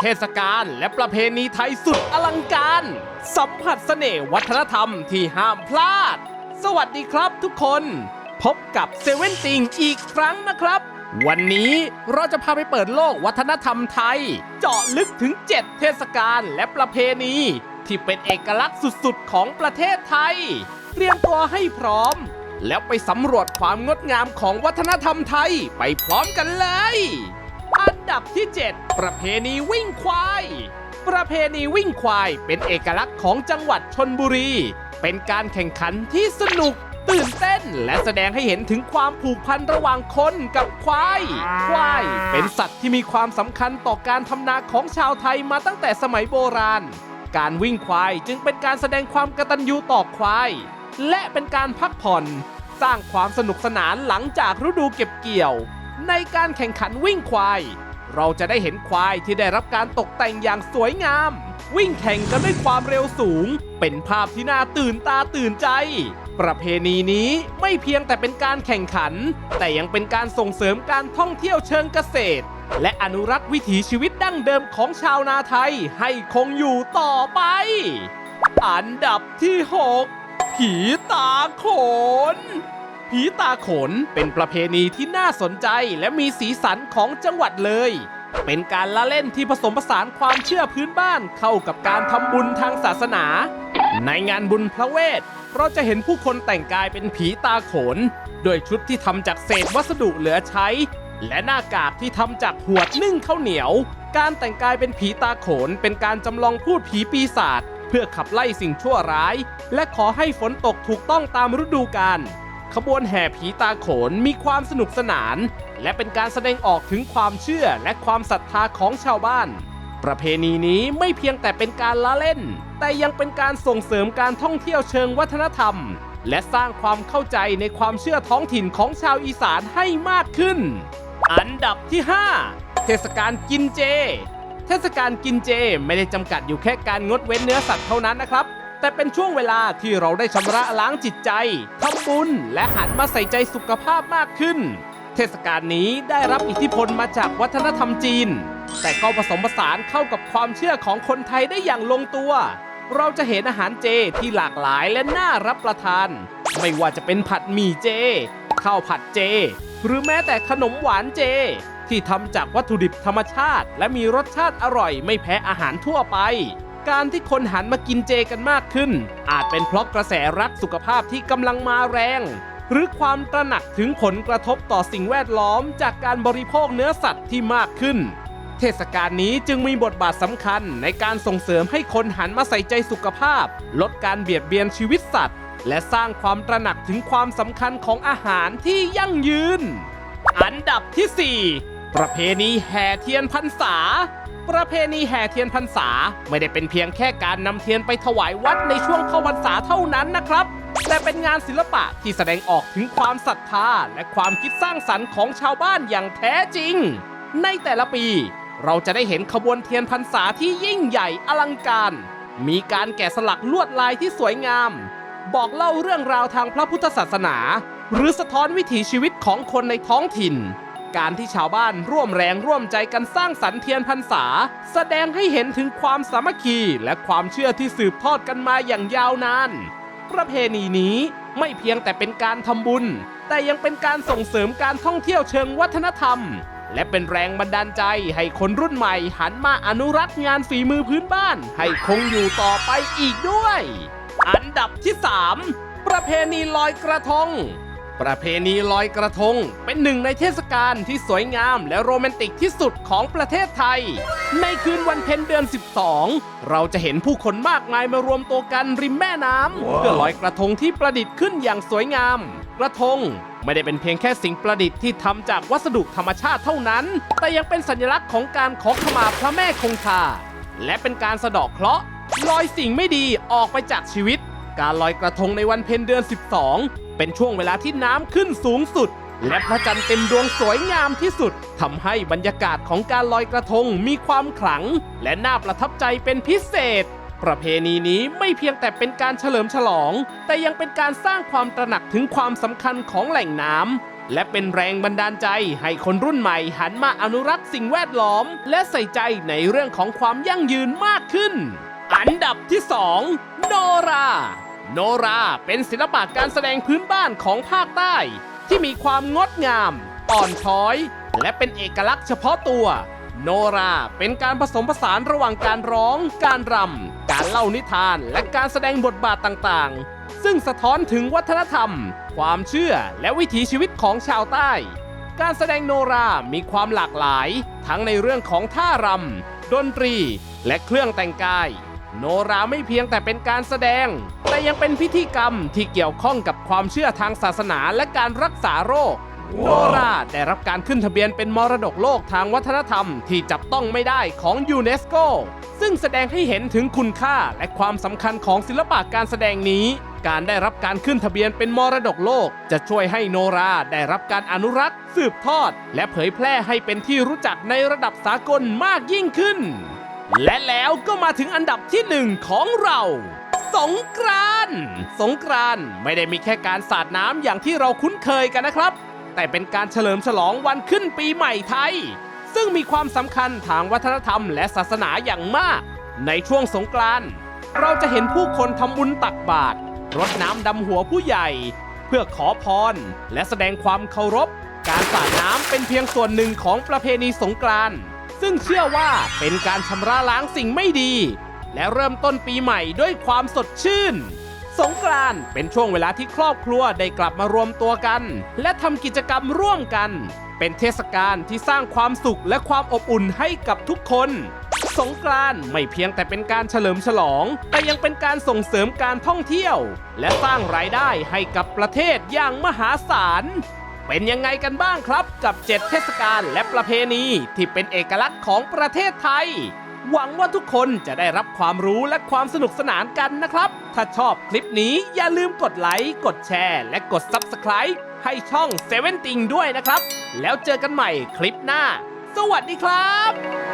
เทศกาลและประเพณีไทยสุดอลังการ สัมผัสเสน่ห์วัฒนธรรมที่ห้ามพลาด สวัสดีครับทุกคน พบกับเซเว่นติงอีกครั้งนะครับ วันนี้เราจะพาไปเปิดโลกวัฒนธรรมไทย เจาะลึกถึง 7 เทศกาลและประเพณี ที่เป็นเอกลักษณ์สุดๆ ของประเทศไทย เตรียมตัวให้พร้อม แล้วไปสำรวจความงดงามของวัฒนธรรมไทยไปพร้อมกันเลย อันดับที่ 7 ประเพณีวิ่งควาย ประเพณีวิ่งควายเป็นเอกลักษณ์ของจังหวัดชนบุรี เป็นการแข่งขันที่สนุกตื่นเต้นและแสดงให้เห็นถึงความผูกพันระหว่างคนกับควาย ควาย เป็นสัตว์ที่มีความสำคัญต่อการทำนาของชาวไทยมาตั้งแต่สมัยโบราณ การวิ่งควายจึงเป็นการแสดงความกตัญญูต่อควาย และเป็นการพักผ่อน สร้างความสนุกสนานหลังจากฤดูเก็บเกี่ยว ในการแข่งขันวิ่งควาย เราจะได้เห็นควายที่ได้รับการตกแต่งอย่างสวยงาม วิ่งแข่งกันด้วยความเร็วสูง เป็นภาพที่น่าตื่นตาตื่นใจ ประเพณีนี้ไม่เพียงแต่เป็นการแข่งขัน แต่ยังเป็นการส่งเสริมการท่องเที่ยวเชิงเกษตร และอนุรักษ์วิถีชีวิตดั้งเดิมของชาวนาไทยให้คงอยู่ต่อไป อันดับที่ 6 ผีตาโขน ผีตาโขนเป็นประเพณีที่น่าสนใจและมีสีสันของจังหวัดเลย เป็นการละเล่นที่ผสมผสานความเชื่อพื้นบ้านเข้ากับการทำบุญทางศาสนา ในงานบุญพระเวทเราจะเห็นผู้คนแต่งกายเป็นผีตาโขนโดยชุดที่ทำจากเศษวัสดุเหลือใช้ และหน้ากากที่ทำจากหวดนึ่งข้าวเหนียว การแต่งกายเป็นผีตาโขนเป็นการจำลองพูดผีปีศาจเพื่อขับไล่สิ่งชั่วร้าย และขอให้ฝนตกถูกต้องตามฤดูกาล ขบวนแห่ผีตาโขนมีความสนุกสนาน และเป็นการแสดงออกถึงความเชื่อและความศรัทธาของชาวบ้าน ประเพณีนี้ไม่เพียงแต่เป็นการละเล่น แต่ยังเป็นการส่งเสริมการท่องเที่ยวเชิงวัฒนธรรม และสร้างความเข้าใจในความเชื่อท้องถิ่นของชาวอีสานให้มากขึ้น อันดับที่ 5 เทศกาลกินเจ เทศกาลกินเจไม่ได้จำกัดอยู่แค่การงดเว้นเนื้อสัตว์เท่านั้นนะครับ แต่เป็นช่วงเวลาที่เราได้ชำระล้างจิตใจทำบุญและหันมาใส่ใจสุขภาพมากขึ้น เทศกาลนี้ได้รับอิทธิพลมาจากวัฒนธรรมจีน แต่ก็ผสมผสานเข้ากับความเชื่อของคนไทยได้อย่างลงตัว เราจะเห็นอาหารเจที่หลากหลายและน่ารับประทาน ไม่ว่าจะเป็นผัดหมี่เจ ข้าวผัดเจ หรือแม้แต่ขนมหวานเจ ที่ทำจากวัตถุดิบธรรมชาติ และมีรสชาติอร่อยไม่แพ้อาหารทั่วไป การที่คนหันมากินเจกันมากขึ้น อาจเป็นเพราะกระแสรักสุขภาพที่กำลังมาแรง หรือความตระหนักถึงผลกระทบต่อสิ่งแวดล้อมจากการบริโภคเนื้อสัตว์ที่มากขึ้น เทศกาลนี้จึงมีบทบาทสำคัญในการส่งเสริมให้คนหันมาใส่ใจสุขภาพ ลดการเบียดเบียนชีวิตสัตว์ และสร้างความตระหนักถึงความสำคัญของอาหารที่ยั่งยืน อันดับที่ 4 ประเพณีแห่เทียนพรรษา ประเพณีแห่เทียนพรรษาไม่ได้เป็นเพียงแค่การนำเทียนไปถวายวัดในช่วงเข้าพรรษาเท่านั้นนะครับ แต่เป็นงานศิลปะที่แสดงออกถึงความศรัทธาและความคิดสร้างสรรค์ของชาวบ้านอย่างแท้จริง ในแต่ละปี เราจะได้เห็นขบวนเทียนพรรษาที่ยิ่งใหญ่อลังการ มีการแกะสลักลวดลายที่สวยงาม บอกเล่าเรื่องราวทางพระพุทธศาสนา หรือสะท้อนวิถีชีวิตของคนในท้องถิ่น การที่ชาวบ้านร่วมแรงร่วมใจกันสร้างสรรค์เทียนพรรษา แสดงให้เห็นถึงความสามัคคีและความเชื่อที่สืบทอดกันมาอย่างยาวนานประเพณีนี้ไม่เพียงแต่เป็นการทำบุญ แต่ยังเป็นการส่งเสริมการท่องเที่ยวเชิงวัฒนธรรม และเป็นแรงบันดาลใจให้คนรุ่นใหม่หันมาอนุรักษ์งานฝีมือพื้นบ้าน ให้คงอยู่ต่อไปอีกด้วย อันดับที่ 3 ประเพณีลอยกระทง ประเพณีลอยกระทง เป็นหนึ่งในเทศกาลที่สวยงามและโรแมนติกที่สุดของประเทศไทย ในคืนวันเพ็ญเดือน 12 เราจะเห็นผู้คนมากมายมารวมตัวกันริมแม่น้ำเพื่อลอยกระทงที่ประดิษฐ์ขึ้นอย่างสวยงาม กระทงไม่ได้เป็นเพียงแค่สิ่งประดิษฐ์ที่ทำจากวัสดุธรรมชาติเท่านั้น แต่ยังเป็นสัญลักษณ์ของการขอขมาพระแม่คงคา และเป็นการสะเดอกเคราะห์ลอยสิ่งไม่ดีออกไปจากชีวิต การลอยกระทงในวันเพ็ญเดือน 12 เป็นช่วงเวลาที่น้ำขึ้นสูงสุด และพระจันทร์เต็มดวงสวยงามที่สุดทำให้บรรยากาศของการลอยกระทงมีความขลัง และน่าประทับใจเป็นพิเศษ ประเพณีนี้ไม่เพียงแต่เป็นการเฉลิมฉลอง แต่ยังเป็นการสร้างความตระหนักถึงความสำคัญของแหล่งน้ำและเป็นแรงบันดาลใจให้คนรุ่นใหม่หันมาอนุรักษ์สิ่งแวดล้อม และใส่ใจในเรื่องของความยั่งยืนมากขึ้น อันดับที่ 2 โนรา โนราเป็นศิลปะการแสดงพื้นบ้านของภาคใต้ ที่มีความงดงาม อ่อนช้อย และเป็นเอกลักษณ์เฉพาะตัว โนราเป็นการผสมผสานระหว่างการร้อง การรำ การเล่านิทาน และการแสดงบทบาทต่างๆ ซึ่งสะท้อนถึงวัฒนธรรม ความเชื่อและวิถีชีวิตของชาวใต้ การแสดงโนรามีความหลากหลาย ทั้งในเรื่องของท่ารำดนตรี และเครื่องแต่งกาย โนราไม่เพียงแต่เป็นการแสดง แต่ยังเป็นพิธีกรรมที่เกี่ยวข้องกับความเชื่อทางศาสนาและการรักษาโรค โนราได้รับการขึ้นทะเบียนเป็นมรดกโลกทางวัฒนธรรมที่จับต้องไม่ได้ของยูเนสโก ซึ่งแสดงให้เห็นถึงคุณค่าและความสำคัญของศิลปะการแสดงนี้ การได้รับการขึ้นทะเบียนเป็นมรดกโลก จะช่วยให้โนราได้รับการอนุรักษ์ สืบทอด และเผยแพร่ให้เป็นที่รู้จักในระดับสากลมากยิ่งขึ้น และแล้วก็มาถึงอันดับที่หนึ่งของเรา สงกรานต์สงกรานต์ไม่ได้มีแค่การสาดน้ำอย่างที่เราคุ้นเคยกันนะครับ แต่เป็นการเฉลิมฉลองวันขึ้นปีใหม่ไทย ซึ่งมีความสำคัญทางวัฒนธรรมและศาสนาอย่างมาก ในช่วงสงกรานต์เราจะเห็นผู้คนทำบุญตักบาตรรดน้ำดำหัวผู้ใหญ่ เพื่อขอพร และแสดงความเคารพ การสาดน้ำเป็นเพียงส่วนหนึ่งของประเพณีสงกรานต์ ซึ่งเชื่อว่าเป็นการชำระล้างสิ่งไม่ดี และเริ่มต้นปีใหม่ด้วยความสดชื่น สงกรานต์เป็นช่วงเวลาที่ครอบครัวได้กลับมารวมตัวกัน และทำกิจกรรมร่วมกัน เป็นเทศกาลที่สร้างความสุขและความอบอุ่นให้กับทุกคน สงกรานต์ไม่เพียงแต่เป็นการเฉลิมฉลอง แต่ยังเป็นการส่งเสริมการท่องเที่ยว และสร้างรายได้ให้กับประเทศอย่างมหาศาล เป็นยังไงกันบ้างครับกับ 7 เทศกาลและประเพณีที่เป็นเอกลักษณ์ของประเทศไทย หวังว่าทุกคนจะได้รับความรู้และความสนุกสนานกันนะครับ ถ้าชอบคลิปนี้อย่าลืมกดไลค์กดแชร์ และกด Subscribe ให้ช่อง 7 t i n g ด้วยนะครับ แล้วเจอกันใหม่คลิปหน้า สวัสดีครับ